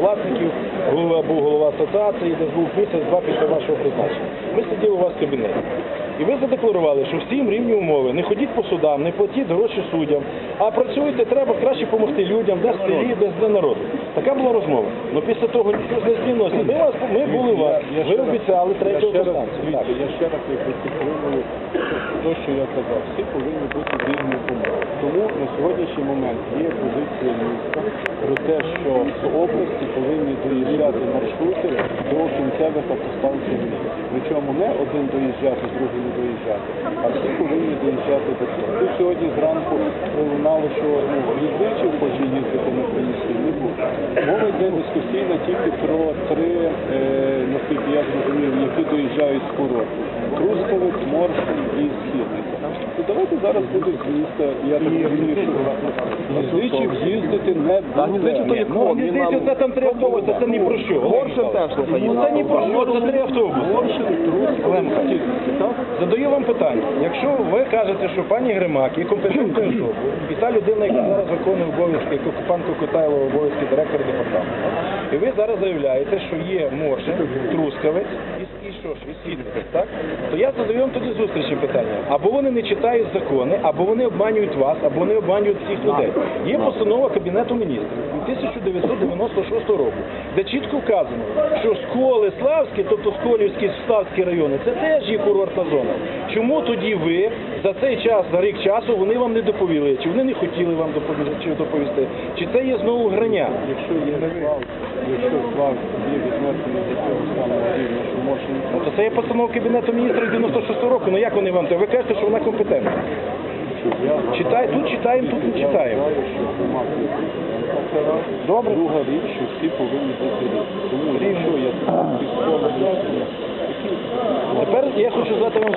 власників, голова був голова асоціації, десь був місяць-два після вашого призначення. Ми сиділи у вас в кабінеті. І ви задекларували, що всім рівні умови. Не ходіть по судам, не платіть гроші суддям, а працюйте, треба краще допомогти людям, де селі, де для народу. Така була розмова. Ну після того нічого не змінилося. Ми, вас, ми були у вас, ви обіцяли я третю ще раз, станцію. Так. Я ще раз підтримую те, що я казав. Всі повинні бути в рівних умовах. Тому на сьогоднішній момент є позиція те, що з області повинні доїжджати маршрути до кінцевих автостанцій міста. Причому не один доїжджати, другий не доїжджати, а всі повинні доїжджати до цього. Тут сьогодні зранку пролунало, що ну, відбивчів хоче їздити на приміській, не буде. Мова йде дискусійна тільки про три, е, наскільки я зрозумів, які доїжджають з курорту. Трускавець, Моршин і Східниця. То давайте зараз будуть з міста, я так розумію, що Лізвичів їздити не буде. Ні, ну, мені здається, це там три автобуси, це ні про що. Горшин теж Ну це ні про що, це три автобуси. Лемка. Так? Задаю вам питання. Якщо ви кажете, що пані Гримак є компетентною особою, і та людина, яка зараз виконує обов'язки, як пан Кокотайло, обов'язки директора департаменту, і ви зараз заявляєте, що є Моршин, Трускавець що ж, і так? То я задаю вам тоді зустрічне питання. Або вони не читають закони, або вони обманюють вас, або вони обманюють всіх людей. Є постанова Кабінету міністрів 1996 року, де чітко вказано, що школи Славські, тобто Сколівські Славські райони, це теж є курортна зона. Чому тоді ви за цей час, за рік часу, вони вам не доповіли? Чи вони не хотіли вам доповісти, чи це є знову граня? Якщо є слав, якщо слав є віднесений до цього самого рівня, що Моршин Ну, то це є постанова Кабінету міністрів 96 року. Ну як вони вам? Ви кажете, що вона компетентна. я Читай, тут читаємо, тут не Я читаємо. Добре. Друга річ, що всі повинні бути рівні. Тому якщо військова, Тепер я хочу задати вам